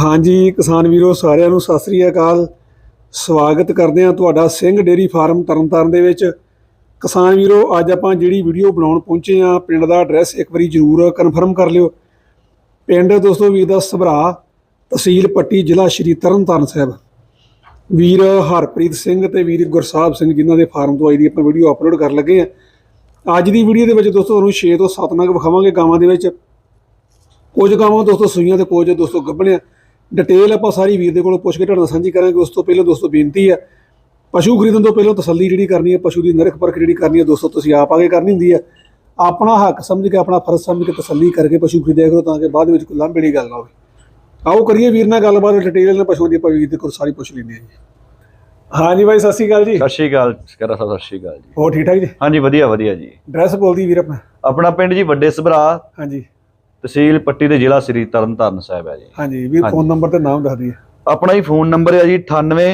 ਹਾਂਜੀ, ਕਿਸਾਨ ਵੀਰੋ, ਸਾਰਿਆਂ ਨੂੰ ਸਤਿ ਸ੍ਰੀ ਅਕਾਲ। ਸਵਾਗਤ ਕਰਦੇ ਹਾਂ ਤੁਹਾਡਾ ਸਿੰਘ ਡੇਰੀ ਫਾਰਮ ਤਰਨਤਾਰਨ ਦੇ ਵਿੱਚ। ਕਿਸਾਨ ਵੀਰੋ, ਅੱਜ ਆਪਾਂ ਜਿਹੜੀ ਵੀਡੀਓ ਬਣਾਉਣ ਪਹੁੰਚੇ ਹਾਂ, ਪਿੰਡ ਦਾ ਐਡਰੈਸ ਇੱਕ ਵਾਰੀ ਜ਼ਰੂਰ ਕਨਫਰਮ ਕਰ ਲਿਓ। ਪਿੰਡ ਦੋਸਤੋ ਵੀਰ ਦਾ ਸਭਰਾ, ਤਹਿਸੀਲ ਪੱਟੀ, ਜ਼ਿਲ੍ਹਾ ਸ਼੍ਰੀ ਤਰਨਤਾਰਨ ਸਾਹਿਬ। ਵੀਰ ਹਰਪ੍ਰੀਤ ਸਿੰਘ ਤੇ ਵੀਰ ਗੁਰਸਾਹਿਬ ਸਿੰਘ ਜਿਨ੍ਹਾਂ ਦੇ ਫਾਰਮ ਤੋਂ ਆਈ ਦੀ ਆਪਾਂ ਵੀਡੀਓ ਅਪਲੋਡ ਕਰਨ ਲੱਗੇ ਹਾਂ। ਅੱਜ ਦੀ ਵੀਡੀਓ ਦੇ ਵਿੱਚ ਦੋਸਤੋ ਤੁਹਾਨੂੰ 6 ਤੋਂ 7 ਨਗ ਵਿਖਾਵਾਂਗੇ ਗਾਵਾਂ ਦੇ ਵਿੱਚ। ਕੁਝ ਗਾਵਾਂ ਦੋਸਤੋ ਸੂਈਆਂ ਤੇ ਕੁਝ ਦੋਸਤੋ ਗੱਭਣਿਆ। ਡਿਟੇਲ ਆਪਾਂ ਸਾਰੀ ਵੀਰ ਦੇ ਕੋਲੋਂ ਪੁੱਛ ਕੇ ਤੁਹਾਡੇ ਨਾਲ ਸਾਂਝੀ ਕਰਾਂਗੇ ਉਸ ਤੋਂ ਪਹਿਲਾਂ ਦੋਸਤੋ ਬੇਨਤੀ ਹੈ ਪਸ਼ੂ ਖਰੀਦਣ ਤੋਂ ਪਹਿਲਾਂ ਤਸੱਲੀ ਜਿਹੜੀ ਕਰਨੀ ਹੈ ਪਸ਼ੂ ਦੀ ਨਰਖ ਪਰਖ ਜਿਹੜੀ ਕਰਨੀ ਹੈ ਦੋਸਤੋ ਤੁਸੀਂ ਆਪ ਆਗੇ ਕਰਨੀ ਹੁੰਦੀ ਹੈ। ਆਪਣਾ ਹੱਕ ਸਮਝ ਕੇ ਆਪਣਾ ਫਰਜ਼ ਸਮਝ ਕੇ ਤਸੱਲੀ ਕਰਕੇ ਪਸ਼ੂ ਖਰੀਦਿਆ ਕਰੋ ਤਾਂ ਕਿ ਬਾਅਦ ਵਿੱਚ ਕੋਈ ਲਾਂਭੇ ਦੀ ਗੱਲ ਨਾ ਹੋਵੇ। ਆਓ ਕਰੀਏ ਵੀਰ ਨਾਲ ਗੱਲਬਾਤ ਡਿਟੇਲ ਨਾਲ ਪਸ਼ੂਆਂ ਦੀ ਆਪਾਂ ਵੀਰ ਦੇ ਕੋਲ ਸਾਰੀ ਪੁੱਛ ਲੈਂਦੇ ਹਾਂ ਜੀ। ਹਾਂਜੀ ਬਾਈ ਸਤਿ ਸ਼੍ਰੀ ਅਕਾਲ ਜੀ। ਸਤਿ ਸ਼੍ਰੀ ਅਕਾਲ ਕਰਾ ਸਾਹਿਬ ਸਤਿ ਸ਼੍ਰੀ ਅਕਾਲ ਜੀ। ਹੋਰ ਠੀਕ ਠਾਕ ਜੀ? ਹਾਂਜੀ ਵਧੀਆ ਵਧੀਆ ਜੀ। ਐਡਰੈਸ ਬੋਲਦੀ ਵੀਰ ਆਪਣਾ। ਆਪਣਾ ਪਿੰਡ ਜੀ ਵੱਡੇ ਸਭਰਾ। ਹਾਂਜੀ। ਤਹਿਸੀਲ ਪੱਟੀ ਦੇ ਜ਼ਿਲ੍ਹਾ ਸ੍ਰੀ ਤਰਨਤਾਰਨ ਸਾਹਿਬ ਹੈ ਜੀ। ਹਾਂਜੀ ਹਾਂਜੀ। ਫੋਨ ਨੰਬਰ ਤੇ ਨਾਮ ਦੱਸ ਦਈਏ। ਆਪਣਾ ਹੀ ਫੋਨ ਨੰਬਰ ਹੈ ਜੀ 98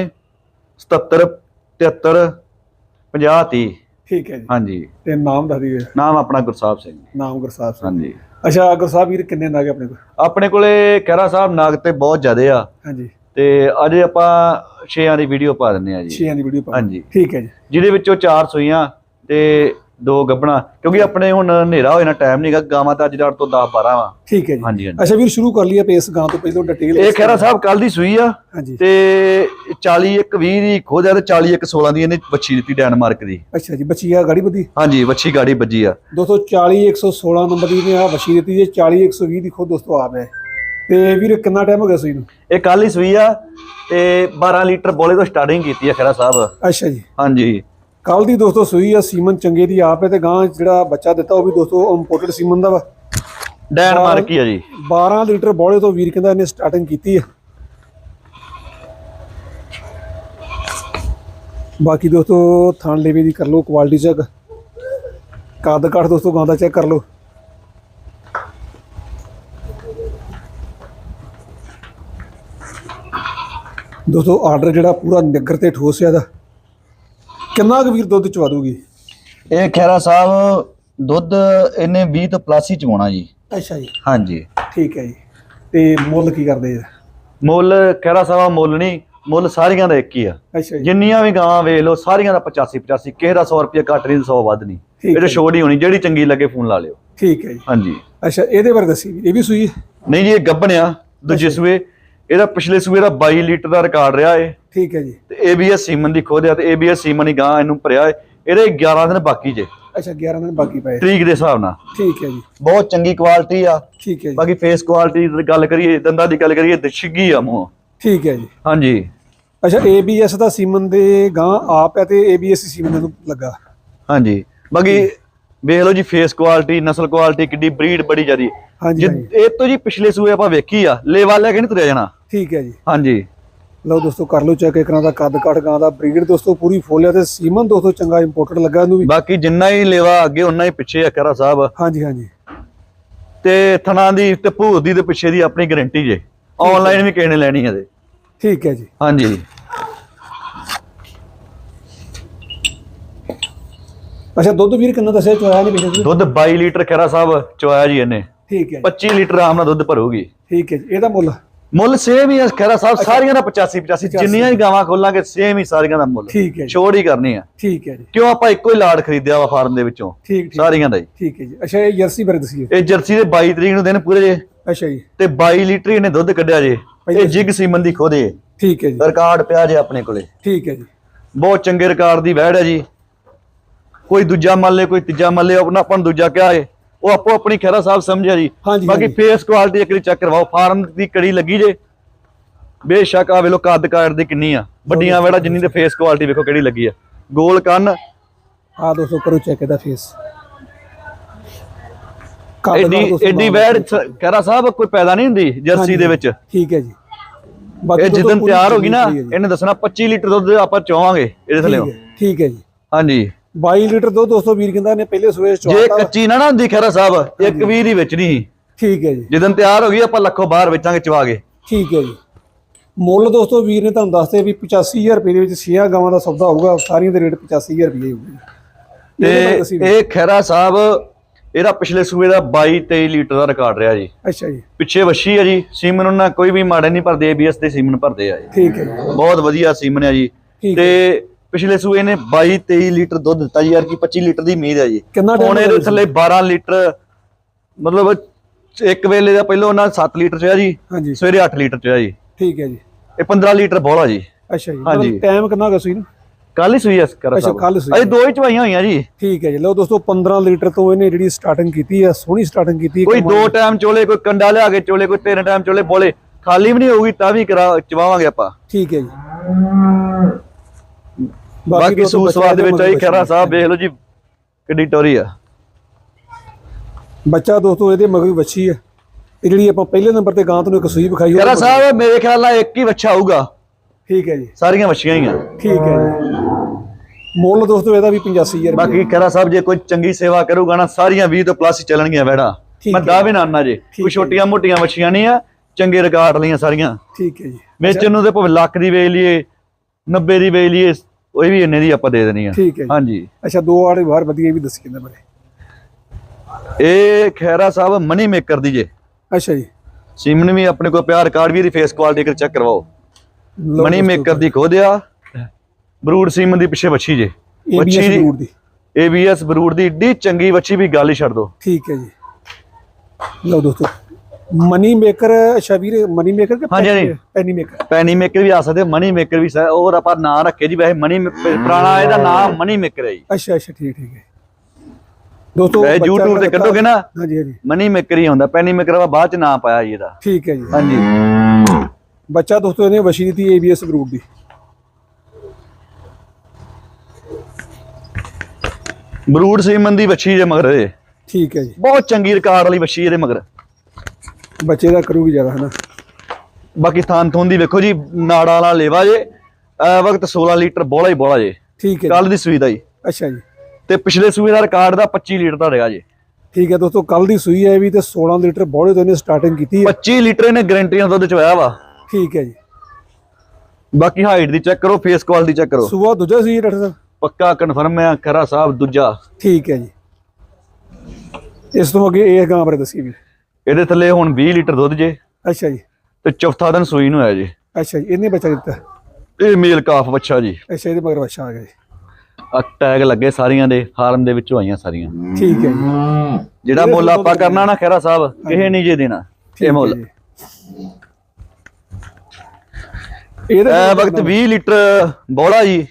77 73 50 30 ਠੀਕ ਹੈ ਜੀ। ਹਾਂਜੀ। ਤੇ ਨਾਮ ਦੱਸ ਦਈਏ। ਨਾਮ ਆਪਣਾ ਗੁਰਸਾਹਿਬ ਸਿੰਘ। ਨਾਮ ਗੁਰਸਾਹਿਬ ਸਿੰਘ। ਹਾਂਜੀ। ਅੱਛਾ ਗੁਰਸਾਹਿਬ ਵੀਰ ਕਿੰਨੇ ਨਾਗੇ ਆਪਣੇ ਕੋਲ? ਆਪਣੇ ਕੋਲੇ ਖਹਿਰਾ ਸਾਹਿਬ ਨਾਗ ਤੇ ਬਹੁਤ ਜ਼ਿਆਦੇ ਆ। ਹਾਂਜੀ। ਤੇ ਅੱਜ ਆਪਾਂ ਛੇਆਂ ਦੀ ਵੀਡੀਓ ਪਾ ਦਿੰਨੇ ਆ ਜੀ। ਛੇਆਂ ਦੀ ਵੀਡੀਓ ਪਾ ਹਾਂਜੀ। ਠੀਕ ਹੈ ਜੀ। ਜਿਹਦੇ ਵਿੱਚੋਂ ਚਾਰ ਸੂਈਆਂ ਤੇ ਦੋ ਗੱਬਣਾ ਕਿਉਂਕਿ ਆਪਣੇ ਹੁਣ ਹਨੇਰਾ ਹੋ ਜਾਣਾ ਟਾਈਮ ਨਹੀਂਗਾ ਗਾਵਾਂ ਤਾਂ ਅੱਜ ਦਾ ਤੋਂ 10 12 ਵਾ। ਠੀਕ ਹੈ ਜੀ। ਹਾਂਜੀ ਹਾਂਜੀ। ਅੱਛਾ ਵੀਰ ਸ਼ੁਰੂ ਕਰ ਲਈਏ ਪੇਸ ਗਾਂ ਤੋਂ ਪਹਿਲਾਂ ਡਿਟੇਲ ਇਹ ਖਹਿਰਾ ਸਾਹਿਬ ਕੱਲ ਦੀ ਸੂਈ ਆ ਤੇ 40 ਇੱਕ 20 ਦੀ ਖੋਜਿਆ ਤੇ 40 ਇੱਕ 16 ਦੀ ਇਹਨੇ ਬੱਚੀ ਦਿੱਤੀ ਡੈਨਮਾਰਕ ਦੀ। ਅੱਛਾ ਜੀ ਬੱਚੀ ਆ ਗਾੜੀ ਬੱਦੀ ਹਾਂਜੀ ਬੱਚੀ ਗਾੜੀ ਵੱਜੀ ਆ। 240 116 ਨੰਬਰ ਦੀ ਨੇ ਆ ਬੱਚੀ ਦਿੱਤੀ ਜੇ 40 120 ਦੀ ਖੁਦ ਦੋਸਤੋ ਆਪ ਹੈ। ਤੇ ਵੀਰ ਕਿੰਨਾ ਟਾਈਮ ਹੋ ਗਿਆ ਸੂਈ ਨੂੰ? ਇਹ ਕੱਲ ਹੀ ਸੂਈ ਆ ਤੇ 12 ਲੀਟਰ ਬੋਲੇ ਤੋਂ ਸਟਾਰਟਿੰਗ ਕੀਤੀ ਆ ਖਹਿਰਾ ਸਾਹਿਬ। ਅੱਛਾ ਜੀ। ਹਾਂਜੀ। ਕੱਲ ਦੀ ਦੋਸਤੋ ਸੂਈ ਆ ਸੀਮਨ ਚੰਗੇ ਦੀ ਆਪ ਹੈ ਤੇ ਗਾਂ ਜਿਹੜਾ ਬੱਚਾ ਦਿੱਤਾ ਉਹ ਵੀ ਦੋਸਤੋ ਇੰਪੋਰਟਡ ਸੀਮਨ ਦਾ ਵਾ। ਡੈਨਮਾਰਕ ਹੀ ਆ ਜੀ? 12 ਲੀਟਰ ਬੋਲੇ ਤੋਂ ਵੀਰ ਕਹਿੰਦਾ ਇਹਨੇ ਸਟਾਰਟਿੰਗ ਕੀਤੀ ਹੈ ਬਾਕੀ ਦੋਸਤੋ ਥਾਣ ਲੇਵੇ ਦੀ ਕਰ ਲਓ ਕੁਆਲਿਟੀ ਚੈੱਕ ਕੱਦ ਕੱਟ ਦੋਸਤੋ ਗਾਂ ਦਾ ਚੈੱਕ ਕਰ ਲਓ। ਦੋਸਤੋ ਆਰਡਰ ਜਿਹੜਾ ਪੂਰਾ ਨਿੱਗਰ ਤੇ ਠੋਸ ਹੈ ਦਾ ਕਿੰਨਾ ਕੁ ਵੀਰ ਦੁੱਧ ਚਵਾ ਦੂਗੀ ਇਹ ਖਹਿਰਾ ਸਾਹਿਬ ਦੁੱਧ ਇਹਨੇ 20 ਤੋਂ ਪਲੱਸ ਹੀ ਚਵਾਉਣਾ ਜੀ। ਅੱਛਾ ਜੀ। ਹਾਂਜੀ। ਠੀਕ ਹੈ ਜੀ। ਤੇ ਮੁੱਲ ਕੀ ਕਰਦੇ ਆ? ਮੁੱਲ ਖਹਿਰਾ ਸਾਹਿਬ ਮੁੱਲ ਨਹੀਂ ਮੁੱਲ ਸਾਰੀਆਂ ਦਾ ਇੱਕ ਹੀ ਆ। ਅੱਛਾ ਜੀ। ਜਿੰਨੀਆਂ ਵੀ ਗਾਵਾਂ ਵੇਖ ਲਓ ਸਾਰੀਆਂ ਦਾ 85 85 ਕਿਸੇ ਦਾ 100 ਰੁਪਏ ਘੱਟ ਨਹੀਂ 100 ਵੱਧ ਨਹੀਂ। ਇਹਦੇ। ਛੋੜ ਹੀ ਹੋਣੀ ਜਿਹੜੀ ਚੰਗੀ ਲੱਗੇ ਫੋਨ ਲਾ ਲਿਓ। ਠੀਕ ਹੈ ਜੀ। ਹਾਂਜੀ। ਅੱਛਾ ਇਹਦੇ ਬਾਰੇ ਦੱਸੀ ਇਹ ਵੀ ਸੂਈ? ਨਹੀਂ ਜੀ ਇਹ ਗੱਬਣਿਆ ਦੂਜੇ ਸੂਏ। ਇਹਦਾ ਪਿਛਲੇ ਸੂਏ ਦਾ 22 ਲੀਟਰ ਦਾ ਰਿਕਾਰਡ ਰਿਹਾ ਏ ਠੀਕ ਹੈ ਜੀ। ਤੇ ABS ਸੀਮਨ ਦੀ ਖੋਦਿਆ ਤੇ ABS ਸੀਮਨ ਹੀ ਗਾਂ ਇਹਨੂੰ ਭਰਿਆ ਏ। ਇਹਦੇ 11 ਦਿਨ ਬਾਕੀ ਜੇ। ਅੱਛਾ 11 ਦਿਨ ਬਾਕੀ ਪਏ। ਤਰੀਕ ਦੇ ਹਿਸਾਬ ਨਾਲ। ਠੀਕ ਹੈ ਜੀ। ਬਹੁਤ ਚੰਗੀ ਕੁਆਲਿਟੀ ਆ। ਠੀਕ ਹੈ ਜੀ। ਬਾਕੀ ਫੇਸ ਕੁਆਲਿਟੀ ਦੀ ਗੱਲ ਕਰੀਏ ਦੰਦਾਂ ਦੀ ਗੱਲ ਕਰੀਏ ਛਿੱਗੀ ਆ ਮੂੰਹ। ਠੀਕ ਹੈ ਜੀ। ਹਾਂਜੀ। ਅੱਛਾ ABS ਦਾ ਸੀਮਨ ਦੇ ਗਾਂ ਆਪ ਹੈ ਤੇ ABS ਸੀਮਨ ਨੂੰ ਲੱਗਾ। ਹਾਂਜੀ। ਬਾਕੀ ਵੇਖ ਲਓ ਜੀ ਫੇਸ ਕੁਆਲਿਟੀ ਨਸਲ ਕੁਆਲਿਟੀ ਕਿੱਡੀ ਬਰੀਡ ਬੜੀ ਜਿਆਦੀ। ਹਾਂਜੀ ਇਹ ਤੋਂ ਜੀ ਪਿਛਲੇ ਸੂਏ ਆਪਾਂ ਵੇਖੀ ਆ ਲੇਵਾ ਲੈ ਕੇ ਨਹੀਂ ਤੁਰਿਆ ਜਾਣਾ। ਠੀਕ ਹੈ ਜੀ। ਹਾਂਜੀ। ਲਓ ਦੋਸਤੋ ਕਰ ਲਓ ਚੈੱਕ ਇੱਕ ਦਾ ਕੱਦ ਕੱਟ ਗਾਂ ਦਾ ਬਰੀਡ। ਦੋਸਤੋ ਪੂਰੀ ਫੁੱਲ ਤੇ ਸੀਮਨ ਦੋਸਤੋ ਚੰਗਾ ਇੰਪੋਰਟਡ ਲੱਗਾ ਇਹਨੂੰ ਵੀ। ਬਾਕੀ ਜਿੰਨਾ ਹੀ ਲੇਵਾ ਅੱਗੇ ਉਨਾ ਹੀ ਪਿੱਛੇ ਆ ਕਰਾ ਸਾਹਿਬ। ਹਾਂਜੀ ਹਾਂਜੀ। ਤੇ ਥਣਾ ਦੀ ਤੇ ਭੂਤ ਦੀ ਤੇ ਪਿੱਛੇ ਦੀ ਆਪਣੀ ਗਾਰੰਟੀ ਜੇ। ਆਨਲਾਈਨ ਵੀ ਕਿਸੇ ਨੇ ਲੈਣੀ ਹੈ ਤੇ। ਠੀਕ ਹੈ ਜੀ। ਹਾਂਜੀ। ਅੱਛਾ ਦੁੱਧ ਵੀਰ ਕਿੰਨਾ ਦੱਸਿਆ ਚੋਇਆ ਨਹੀਂ ਪਿਛੇ ਦੁੱਧ 22 ਲੀਟਰ ਖੈਰਾ ਸਾਹਿਬ ਚੋਇਆ ਜੀ ਇਹਨੇ। ਠੀਕ ਹੈ ਜੀ। 25 ਲੀਟਰ ਆਰਾਮ ਨਾਲ ਦੁੱਧ ਭਰੂਗੀ। ਠੀਕ ਹੈ ਜੀ ਇਹਦਾ ਮੁੱਲ? ਮੁੱਲ ਸੇਮ ਹੀ ਹੈ ਖੈਰਾ ਸਾਹਿਬ ਸਾਰੀਆਂ ਦਾ 85 85 ਜਿੰਨੀਆਂ ਹੀ ਗਾਵਾਂ ਖੋਲਾਂਗੇ ਸੇਮ ਹੀ ਸਾਰੀਆਂ ਦਾ ਮੁੱਲ। ਠੀਕ ਹੈ ਜੀ। ਛੋੜ ਹੀ ਕਰਨੀ ਆ। ਠੀਕ ਹੈ ਜੀ। ਕਿਉਂ ਆਪਾਂ ਇੱਕੋ ਹੀ ਲਾਟ ਖਰੀਦਿਆ ਵਾ ਫਾਰਮ ਦੇ ਵਿੱਚੋਂ? ਠੀਕ ਠੀਕ। ਸਾਰੀਆਂ ਦਾ ਹੀ। ਠੀਕ ਹੈ ਜੀ। ਅੱਛਾ ਇਹ ਜਰਸੀ ਬਾਰੇ ਦੱਸੀਏ। ਇਹ ਜਰਸੀ ਦੇ 22 ਤਰੀਕ ਨੂੰ ਦਿਨ ਪੂਰੇ ਜੇ। ਅੱਛਾ ਜੀ। ਤੇ 22 ਲੀਟਰ ਇਹਨੇ ਦੁੱਧ ਕੱਢਿਆ ਜੇ। ਇਹ ਜਿਗ ਸੀਮਨ ਦੀ ਖੋਦੇ। ਠੀਕ ਹੈ ਜੀ। ਰਿਕਾਰਡ ਪਿਆ ਜੇ ਆਪਣੇ ਕੋਲੇ। ਠੀਕ ਹੈ ਜੀ। ਬਹੁਤ ਚੰਗੇ ਰਿਕਾਰਡ ਦੀ ਵਹਿੜ ਹੈ ਜੀ। ਕੋਈ ਦੂਜਾ ਮੰਨ ਲੇ ਕੋਈ ਤੀਜਾ ਮੰਨ ਲੇ ਆਪਣਾ ਆਪਾਂ ਦੂਜਾ ਕਿਹਾ ਏ। ਉਹ ਆਪੋ ਆਪਣੀ ਖੈਰਾ ਸਾਹਿਬ ਸਮਝਿਆ ਜੀ। ਬਾਕੀ। ਫੇਸ ਕੁਆਲਿਟੀ ਇੱਕ ਵਾਰੀ ਚੈੱਕ ਕਰਵਾਓ। ਫਾਰਮ ਦੀ ਕੜੀ ਲੱਗੀ ਜੇ? ਬੇਸ਼ੱਕ ਆ ਵੇਲੋ ਕੱਦ ਕਾੜ ਦੀ ਕਿੰਨੀ ਆ। ਵੱਡੀਆਂ ਵੜਾ ਜਿੰਨੀ ਤੇ ਫੇਸ ਕੁਆਲਿਟੀ ਵੇਖੋ ਕਿਹੜੀ ਲੱਗੀ ਆ। ਗੋਲ ਕੰਨ। ਆ ਦੋਸਤੋ ਕਰੋ ਚੈੱਕ ਇਹਦਾ ਫੇਸ ਐਡੀ ਐਡੀ ਸ- ਖੈਰਾ ਸਾਹਿਬ ਕੋਈ ਪੈਦਾ ਨਹੀਂ ਹੁੰਦੀ ਜਰਸੀ ਦੇ ਵਿੱਚ। ਠੀਕ ਹੈ ਜੀ। ਇਹ ਪੂਰੀ ਤਿਆਰ ਹੋ ਗਈ ਨਾ। ਇਹਨੇ ਦੱਸਣਾ 25 ਲੀਟਰ ਦੁੱਧ ਆਪਾਂ ਚੋਵਾਂਗੇ ਇਹਦੇ ਥੱਲੇ। ਠੀਕ ਹੈ ਜੀ। ਹਾਂਜੀ। 22 ਲੀਟਰ ਦੁੱਧ ਦੋਸਤੋ ਵੀਰ ਕਹਿੰਦਾ ਨੇ ਪਹਿਲੇ ਸੂਏ ਚ ਜੇ ਕੱਚੀ ਨਾ ਨਾ ਹੁੰਦੀ ਖੈਰਾ ਸਾਹਿਬ ਇੱਕ ਵੀ ਦੀ ਵਿੱਚ ਨਹੀਂ ਠੀਕ ਹੈ ਜੀ। ਜਦੋਂ ਤਿਆਰ ਹੋ ਗਈ ਆਪਾਂ ਲੱਖੋਂ ਬਾਹਰ ਵੇਚਾਂਗੇ ਚਵਾ ਕੇ। ਠੀਕ ਹੈ ਜੀ। ਮੁੱਲ ਦੋਸਤੋ ਵੀਰ ਨੇ ਤੁਹਾਨੂੰ ਦੱਸਦੇ ਵੀ 85000 ਰੁਪਏ ਦੇ ਵਿੱਚ ਛੀਆਂ ਗਾਵਾਂ ਦਾ ਸੌਦਾ ਹੋਊਗਾ ਸਾਰੀਆਂ ਦੇ ਰੇਟ 85000 ਰੁਪਏ ਹੋਊਗੀ। ਤੇ। ਇਹ ਖੈਰਾ ਸਾਹਿਬ ਇਹਦਾ ਪਿਛਲੇ ਸੂਏ ਦਾ 22 23 ਲੀਟਰ ਦਾ ਰਿਕਾਰਡ ਰਿਹਾ ਜੀ। ਅੱਛਾ ਜੀ। ਪਿੱਛੇ ਵੱਛੀ ਹੈ ਜੀ ਸੀਮਨ ਉਹਨਾਂ ਕੋਈ ਵੀ ਮਾੜੇ ਨਹੀਂ ਭਰਦੇ ਏਬੀਐਸ ਦੇ ਸੀਮਨ ਭਰਦੇ ਆ ਜੀ। ਠੀਕ ਹੈ ਬਹੁਤ ਵਧੀਆ ਸੀਮਨ ਹੈ ਜੀ। ਤੇ ਪਿਛਲੇ ਸੂਏ ਨੇ 22 23 ਲੀਟਰ ਦੁੱਧ ਦਿੱਤਾ ਜੀ ਯਾਰ ਕੀ 25 ਲੀਟਰ ਦੀ ਉਮੀਦ ਹੈ ਜੀ। ਕਿੰਨਾ ਹੁਣ ਇਹਦੇ ਥੱਲੇ 12 ਲੀਟਰ ਮਤਲਬ ਇੱਕ ਵੇਲੇ ਦਾ ਪਹਿਲਾਂ ਉਹਨਾਂ 7 ਲੀਟਰ ਚੋਇਆ ਜੀ ਸਵੇਰੇ 8 ਲੀਟਰ ਚੋਇਆ ਜੀ। ਠੀਕ ਹੈ ਜੀ। ਇਹ 15 ਲੀਟਰ ਬੋਲਾ ਜੀ। ਅੱਛਾ ਜੀ ਹਾਂਜੀ। ਟਾਈਮ ਕਿੰਨਾ ਹੋ ਸੀ ਨਾ ਕੱਲ ਹੀ ਸੂਈ ਐ ਕਰ ਅੱਛਾ, ਕੱਲ੍ਹ ਸੂਈ ਅਜੇ ਦੋ ਹੀ ਚਵਾਈਆਂ ਹੋਈਆਂ ਜੀ। ਠੀਕ ਹੈ ਜੀ ਲਓ ਦੋਸਤੋ 15 ਲੀਟਰ ਤੋਂ ਇਹਨੇ ਜਿਹੜੀ ਸਟਾਰਟਿੰਗ ਕੀਤੀ ਹੈ ਸੋਹਣੀ ਸਟਾਰਟਿੰਗ ਕੀਤੀ ਕੋਈ ਦੋ ਟਾਈਮ ਚੋਲੇ ਕੋਈ ਕੰਡਾ ਲਿਆ ਕੇ ਚੋਲੇ ਕੋਈ ਤਿੰਨ ਟਾਈਮ ਚੋਲੇ ਬੋਲੇ। ਖਾਲੀ ਵੀ ਨਹੀਂ ਹੋਊਗੀ ਤਾਂ ਵੀ ਕਰਾ ਚਵਾਵਾਂਗੇ ਆਪਾਂ। ਠੀਕ ਹੈ ਜੀ। ਬਾਕੀ ਦੋਸਤੋ ਸੂਸ ਬੱਚਾ ਸਵਾਦ ਦੇ ਵਿੱਚ ਆਈ ਖਰਾ ਸਾਹਿਬ ਵੇਖ ਲਓ ਜੀ ਕਿੱਡੀ ਟੋਰੀ ਆ। ਬੱਚਾ ਦੋਸਤੋ ਇਹਦੇ ਮਗਰ ਵੱਛੀ ਹੈ ਇਹ ਜਿਹੜੀ ਆਪਾਂ ਪਹਿਲੇ ਨੰਬਰ ਤੇ ਗਾਂ ਤੋਂ ਇੱਕ ਸੂਈ ਵਿਖਾਈ ਖਰਾ ਉਹਦੇ ਸਾਹਿਬ ਮੇਰੇ ਖਿਆਲ ਨਾਲ ਇੱਕ ਹੀ ਬੱਚਾ ਆਊਗਾ। ਠੀਕ ਹੈ ਜੀ। ਸਾਰੀਆਂ ਵੱਛੀਆਂ ਹੀ ਆ। ਠੀਕ ਹੈ ਜੀ। ਮੁੱਲ ਦੋਸਤੋ ਇਹਦਾ ਵੀ 85000 ਰੁਪਏ ਬਾਕੀ ਖਰਾ ਸਾਹਿਬ ਜੇ ਕੋਈ ਚੰਗੀ ਸੇਵਾ ਕਰੂਗਾ ਨਾ ਸਾਰੀਆਂ 20 ਤੋਂ ਪਲੱਸ ਚੱਲਣਗੀਆਂ ਵੈੜਾ ਮੈਂ। ਦਾਅਵੇ ਨਾਲ ਨਾ ਜੇ ਕੋਈ। ਛੋਟੀਆਂ ਮੋਟੀਆਂ ਵੱਛੀਆਂ ਨਹੀਂ ਆ ਚੰਗੇ ਰਿਕਾਰਡ ਲਈਆਂ ਸਾਰੀਆਂ। ਠੀਕ ਹੈ ਜੀ। ਵੇਚਣ ਨੂੰ ਤੇ ਭਾਵੇਂ ਲੱਖ ਦੀ ਵੇਚ ਲਈਏ 90 ਦੀ ਵੇਚ ਲਈਏ ਉਹ ਵੀ ਇੰਨੇ ਦੀ ਆਪਾਂ ਦੇ ਦੇਣੀ ਆ। ਠੀਕ ਹੈ ਜੀ। ਹਾਂਜੀ। ਅੱਛਾ ਦੋ ਆੜੇ ਬਾਹਰ ਵਧੀਆ ਵੀ ਦੱਸੀ ਜਾਂਦਾ ਬੜੇ ਇਹ ਖੈਰਾ ਸਾਹਿਬ ਮਨੀ ਮੇਕਰ ਦੀ ਜੇ। ਅੱਛਾ ਜੀ। ਸਿਮਨ ਵੀ ਆਪਣੇ ਕੋਲ ਪਿਆਰ ਕਾਰਡ ਵੀ ਦੀ ਫੇਸ ਕੁਆਲਿਟੀ ਕਰ ਚੈੱਕ ਕਰਵਾਓ। ਮਨੀ ਮੇਕਰ ਦੀ ਖੋਦਿਆ ਬਰੂਡ ਸੀਮਨ ਦੀ ਪਿੱਛੇ ਵੱਛੀ ਜੇ। ਵੱਛੀ ਦੀ ABS ਬਰੂਡ ਦੀ ਏਡੀ ਚੰਗੀ ਵੱਛੀ ਵੀ ਗੱਲ ਹੀ ਛੱਡ ਦੋ। ਠੀਕ ਹੈ ਜੀ। ਲਓ ਦੋਸਤੋ। ਮਨੀ ਮੇਕਰ ਵੀਰ ਮਨੀ ਮੇਕਰ ਕਿ ਹਾਂਜੀ, ਹਾਂਜੀ। ਪੈਨੀ ਮੇਕਰ ਪੈਨੀ ਮੇਕਰ ਵੀ ਆ ਸਕਦੇ ਮਨੀ ਮੇਕਰ ਵੀ ਸਾ ਹੋਰ ਆਪਾਂ ਨਾਂ ਰੱਖੇ ਜੀ ਵੈਸੇ ਮਨੀ ਪੁਰਾਣਾ ਇਹਦਾ ਨਾਮ ਮਨੀ ਮੇਕਰ ਹੈ ਜੀ। ਅੱਛਾ ਅੱਛਾ ਠੀਕ ਠੀਕ ਹੈ। ਦੋਸਤੋ ਵੈਸੇ ਬੱਚਾ YouTube ਤੇ ਕੱਢੋਗੇ ਨਾ ਹਾਂਜੀ ਹਾਂਜੀ। ਮਨੀ ਮੇਕਰ ਹੀ ਹੁੰਦਾ ਪੈਨੀ ਮੇਕਰ ਵਾ ਬਾਅਦ ਚ ਨਾਂ ਪਾਇਆ ਜੀ ਇਹਦਾ। ਠੀਕ ਹੈ ਜੀ। ਹਾਂਜੀ। ਬੱਚਾ ਦੋਸਤੋ ਇਹਨੇ ਵਸ਼ੀ ਦਿੱਤੀ ਏਬੀਐਸ ਬਰੂਡ ਦੀ। ਬਰੂਡ ਸੀਮਨ ਦੀ ਵੱਛੀ ਜੇ ਮਗਰ ਇਹ। ਠੀਕ ਹੈ ਜੀ। ਬਹੁਤ ਚੰਗੀ ਰਿਕਾਰਡ ਵਾਲੀ ਵੱਛੀ ਇਹਦੇ ਮਗਰ। ਬੱਚੇ ਦਾ ਕਰੂ ਵੀ ਜ਼ਿਆਦਾ ਹੈ ਨਾ ਬਾਕੀ ਥਾਨ ਥੂਨ ਦੀ ਵੇਖੋ ਜੀ ਨਾੜਾ ਵਾਲਾ ਲੇਵਾ ਜੇ ਇਹ ਵਕਤ 16 ਲੀਟਰ ਬੋਲਾ ਹੀ ਬੋਲਾ ਜੇ। ਠੀਕ ਹੈ। ਕੱਲ ਦੀ ਸੂਈ ਦਾ ਜੀ। ਅੱਛਾ ਜੀ। ਤੇ ਪਿਛਲੇ ਸੂਈ ਦਾ ਰਿਕਾਰਡ ਦਾ 25 ਲੀਟਰ ਦਾ ਰਿਹਾ ਜੀ। ਠੀਕ ਹੈ ਦੋਸਤੋ ਕੱਲ ਦੀ ਸੂਈ ਹੈ ਵੀ ਤੇ 16 ਲੀਟਰ ਬੋੜੇ ਤੋਂ ਇਹਨੇ ਸਟਾਰਟਿੰਗ ਕੀਤੀ ਹੈ। 25 ਲੀਟਰ ਇਹਨੇ ਗਰੰਟੀਆਂ ਦੁੱਧ ਚਵਾਇਆ ਵਾ। ਠੀਕ ਹੈ ਜੀ। ਬਾਕੀ ਹਾਈਟ ਦੀ ਚੈੱਕ ਕਰੋ ਫੇਸ ਕੁਆਲਿਟੀ ਚੈੱਕ ਕਰੋ। ਸੂਆ ਦੂਜਾ ਸੀ ਡਾਕਟਰ ਸਾਹਿਬ? ਪੱਕਾ ਕਨਫਰਮ ਹੈ ਖਰਾ ਸਾਹਿਬ ਦੂਜਾ। ਠੀਕ ਹੈ ਜੀ। ਇਸ ਤੋਂ ਅੱਗੇ ਇਹ ਗਾਂ ਬਾਰੇ ਦੱਸੀ ਵੀ। ਇਹਦੇ ਥੱਲੇ ਹੁਣ 20 ਲੀਟਰ ਦੁੱਧ ਜੇ। ਅੱਛਾ ਜੀ। ਤੇ ਚੌਥਾ ਦਿਨ ਸੂਈ ਨੂੰ ਆਇਆ ਜੀ। ਅੱਛਾ ਜੀ ਇਹਨੇ ਬੱਚਾ ਦਿੱਤਾ। ਇਹ ਮੇਲ ਕਾਫ ਬੱਚਾ ਜੀ। ਅੱਛਾ ਇਹਦੇ ਮਗਰ ਬੱਚਾ ਆ ਗਿਆ ਜੀ। ਆ ਟੈਗ ਲੱਗੇ ਸਾਰੀਆਂ ਦੇ ਫਾਰਮ ਦੇ ਵਿੱਚੋਂ ਆਈਆਂ ਸਾਰੀਆਂ। ਠੀਕ ਹੈ ਜੀ। ਜਿਹੜਾ ਮੁੱਲ ਆਪਾਂ ਕਰਨਾ ਨਾ ਖੈਰਾ ਸਾਹਿਬ ਕਿਸੇ ਨਹੀਂ ਜੇ ਦੇਣਾ ਇਹ ਮੁੱਲ। ਇਹਦੇ ਇਹ ਵਕਤ 20 ਲੀਟਰ ਬੋਲਾ ਜੀ।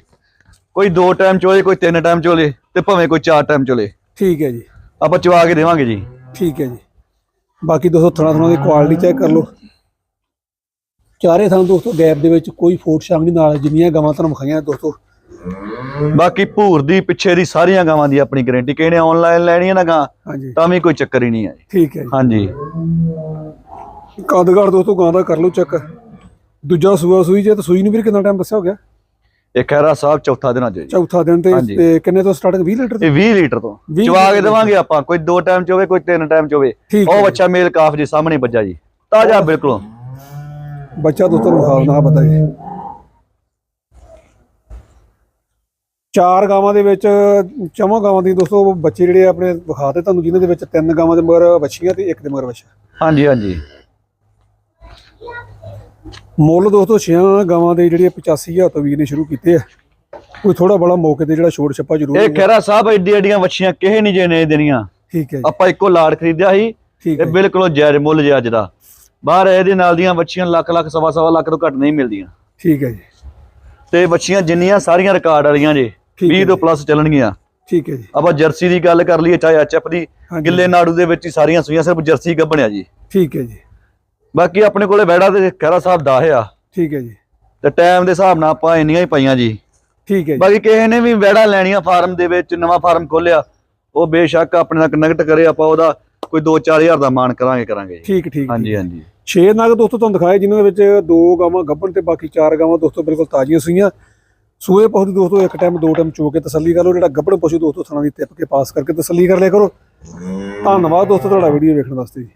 ਕੋਈ ਦੋ ਟਾਈਮ ਚੋਲੇ ਕੋਈ ਤਿੰਨ ਟਾਈਮ ਚੋਲੇ ਤੇ ਭਾਵੇਂ ਕੋਈ ਚਾਰ ਟਾਈਮ ਚੋਲੇ। ਠੀਕ ਹੈ ਜੀ। ਆਪਾਂ ਚਵਾ ਕੇ ਦੇਵਾਂਗੇ ਜੀ। ਠੀਕ ਹੈ ਜੀ। ਬਾਕੀ ਦੋਸਤੋ ਥਣਾ ਥਣਾ ਦੀ ਕੁਆਲਿਟੀ ਚੈੱਕ ਕਰ ਲਓ। ਚਾਰੇ ਥਾਂ ਦੋਸਤੋ ਗੈਪ ਦੇ ਵਿੱਚ ਕੋਈ ਫੋਟ ਸ਼ਾਂਗ ਨਹੀਂ ਨਾਲ ਜਿੰਨੀਆਂ ਗਾਵਾਂ ਤੁਹਾਨੂੰ ਵਿਖਾਈਆਂ ਦੋਸਤੋ। ਬਾਕੀ ਭੂਰ ਦੀ ਪਿੱਛੇ ਦੀ ਸਾਰੀਆਂ ਗਾਵਾਂ ਦੀ ਆਪਣੀ ਗਾਰੰਟੀ ਕਿਹਨੇ ਆਨਲਾਈਨ ਲੈਣੀਆਂ ਨਾ ਗਾਂ ਤਾਂ ਵੀ ਕੋਈ ਚੱਕਰ ਹੀ ਨਹੀਂ ਹੈ। ਠੀਕ ਹੈ ਜੀ। ਹਾਂਜੀ। ਕਦਗੜ ਦੋਸਤੋ ਗਾਂ ਦਾ ਕਰ ਲਓ ਚੈੱਕ ਦੂਜਾ ਸੂਆ ਸੂਈ ਜੇ ਤਾਂ ਸੂਈ ਨੂੰ ਵੀਰ ਕਿੰਨਾ ਟਾਈਮ ਦੱਸਿਆ ਹੋ ਗਿਆ? ਇਹ ਖੈਰਾ ਸਾਹਿਬ ਚੌਥਾ ਦਿਨ ਅੱਜ ਜੀ। ਚੌਥਾ ਦਿਨ ਤੇ ਹਾਂਜੀ। ਤੇ ਕਿੰਨੇ ਤੋਂ ਸਟਾਰਟਿੰਗ 20 ਲੀਟਰ ਤੋਂ? ਇਹ 20 ਲੀਟਰ ਤੋਂ। 20 ਚਵਾ ਕੇ ਲੀਟਰ ਦੇਵਾਂਗੇ ਆਪਾਂ ਕੋਈ ਦੋ ਟਾਈਮ ਚੋਵੇ ਕੋਈ ਤਿੰਨ ਟਾਈਮ ਚੋਵੇ ਠੀਕ ਹੈ ਉਹ ਜੀ। ਬੱਚਾ ਮੇਲ ਕਾਫ ਜੀ ਸਾਹਮਣੇ ਬੱਜਾ ਜੀ। ਤਾਜ਼ਾ ਬਿਲਕੁਲ। ਬੱਚਾ ਦੋਸਤੋ ਨੂੰ ਵਿਖਾਉ ਨਾ ਪਤਾ ਜੀ। ਚਾਰ ਗਾਵਾਂ ਦੇ ਵਿੱਚ ਚਵਾਂ ਗਾਵਾਂ ਦੀ ਦੋਸਤੋ ਬੱਚੇ ਜਿਹੜੇ ਆਪਣੇ ਵਿਖਾਤੇ ਤੁਹਾਨੂੰ ਜਿਨ੍ਹਾਂ ਦੇ ਵਿੱਚ ਤਿੰਨ ਗਾਵਾਂ ਦੇ ਮਗਰ ਬੱਚੀਆਂ ਤੇ ਇੱਕ ਦੇ ਮਗਰ ਬੱਚਾ ਹਾਂਜੀ ਹਾਂਜੀ। ਮੁੱਲ ਦੋਸਤੋ ਛਿਆਂ ਗਾਵਾਂ ਦੇ ਜਿਹੜੇ 85000 ਤੋਂ ਵੀਰ ਨੇ ਸ਼ੁਰੂ ਕੀਤੇ ਆ। ਕੋਈ ਥੋੜਾ ਬੜਾ ਮੌਕੇ ਤੇ ਜਿਹੜਾ ਛੋਟ ਛੱਪਾ ਜ਼ਰੂਰ ਇਹ। ਖੈਰਾ ਸਾਹਿਬ ਏਡੀ ਏਡੀਆਂ ਵੱਛੀਆਂ ਕਿਸੇ ਨਹੀਂ ਜੇ ਨੇ ਦੇਣੀਆਂ। ਠੀਕ ਹੈ ਜੀ। ਆਪਾਂ ਇੱਕੋ ਲਾੜ ਖਰੀਦਿਆ ਸੀ ਇਹ ਬਿਲਕੁਲ ਜਾਇਜ਼ ਮੁੱਲ ਜੇ ਅੱਜ ਦਾ। ਬਾਹਰ ਇਹਦੇ ਨਾਲ ਦੀਆਂ ਵੱਛੀਆਂ ਲੱਖ ਲੱਖ ਸਵਾ ਸਵਾ ਲੱਖ ਤੋਂ ਘੱਟ ਨਹੀਂ ਮਿਲਦੀਆਂ। ਠੀਕ ਹੈ ਜੀ। ਤੇ ਵੱਛੀਆਂ ਜਿੰਨੀਆਂ ਸਾਰੀਆਂ ਰਿਕਾਰਡ ਵਾਲੀਆਂ ਜੇ ਠੀਕ ਹੈ 20 ਤੋਂ ਪਲੱਸ ਚੱਲਣਗੀਆਂ। ਠੀਕ ਹੈ ਜੀ। ਆਪਾਂ ਜਰਸੀ ਦੀ ਗੱਲ ਕਰ ਲਈਏ ਚਾਹੇ ਐਚਐਫ ਦੀ। ਗਿੱਲੇ ਨਾੜੂ ਦੇ ਵਿੱਚ ਹੀ ਸਾਰੀਆਂ ਸੂਈਆਂ ਸਿਰਫ ਜਰਸੀ ਗੱਭਣਿਆ ਜੀ। ਠੀਕ ਹੈ ਜੀ। ਬਾਕੀ ਆਪਣੇ ਕੋਲੇ ਵੈੜਾ ਤੇ ਖੈਰਾ ਸਾਹਿਬ ਦਾ ਆ। ਠੀਕ ਹੈ ਜੀ। ਤੇ ਟਾਈਮ ਦੇ ਹਿਸਾਬ ਨਾਲ ਆਪਾਂ ਇੰਨੀਆਂ ਹੀ ਪਾਈਆਂ ਜੀ। ਠੀਕ ਹੈ ਜੀ। ਬਾਕੀ ਕਿਸੇ ਨੇ ਵੀ ਵੈੜਾ ਲੈਣੀਆਂ ਫਾਰਮ ਦੇ ਵਿੱਚ ਨਵਾਂ ਫਾਰਮ ਖੋਲਿਆ ਉਹ ਬੇਸ਼ੱਕ ਆਪਣੇ ਨਾਲ ਕਨੈਕਟ ਕਰੇ ਆਪਾਂ ਉਹਦਾ ਕੋਈ 2-4000 ਦਾ ਮਾਨ ਕਰਾਂਗੇ ਕਰਾਂਗੇ। ਠੀਕ ਠੀਕ ਹਾਂਜੀ ਹਾਂਜੀ। ਛੇ ਨਗ ਦੋਸਤੋ ਤੁਹਾਨੂੰ ਦਿਖਾਏ ਜਿਨ੍ਹਾਂ ਦੇ ਵਿੱਚ ਦੋ ਗਾਵਾਂ ਗੱਭਣ ਤੇ ਬਾਕੀ ਚਾਰ ਗਾਵਾਂ ਦੋਸਤੋ ਬਿਲਕੁਲ ਤਾਜ਼ੀਆਂ ਸੂਈਆਂ। ਸੂਏ ਦੀ ਦੋਸਤੋ ਇੱਕ ਟਾਈਮ ਦੋ ਟਾਈਮ ਚੋ ਕੇ ਤਸੱਲੀ ਕਰ ਲਓ ਜਿਹੜਾ ਗੱਭਣ ਪਸ਼ੂ ਦੋਸਤੋ ਥਣਾ ਦੀ ਟਿਪ ਕੇ ਪਾਸ ਕਰਕੇ ਤਸੱਲੀ ਕਰ ਲਿਆ ਕਰੋ। ਧੰਨਵਾਦ ਦੋਸਤੋ ਤੁਹਾਡਾ ਵੀਡੀਓ ਵੇਖਣ ਵਾਸਤੇ ਜੀ।